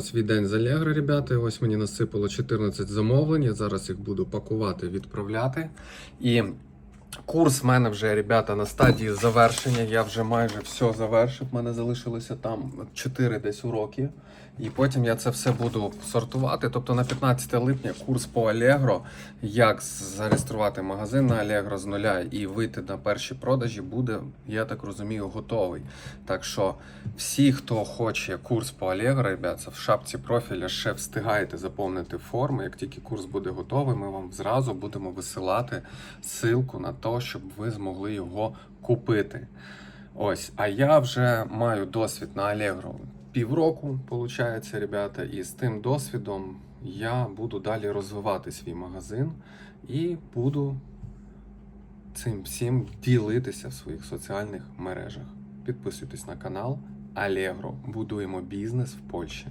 Свій день з Allegro, ребята. Ось мені насипало 14 замовлень. Я зараз їх буду пакувати, відправляти. І курс в мене вже, ребята, на стадії завершення. Я вже майже все завершив. У мене залишилося там 4 десь уроки. І потім я це все буду сортувати. Тобто на 15 липня курс по Allegro, як зареєструвати магазин на Allegro з нуля і вийти на перші продажі, буде, я так розумію, готовий. Так що всі, хто хоче курс по Allegro, ребят, це в шапці профіля ще встигаєте заповнити форму. Як тільки курс буде готовий, ми вам зразу будемо висилати ссылку на те, щоб ви змогли його купити. Ось, а я вже маю досвід на Allegro півроку, виходить, ребята, і з тим досвідом я буду далі розвивати свій магазин і буду цим всім ділитися в своїх соціальних мережах. Підписуйтесь на канал Allegro. Будуємо бізнес в Польщі.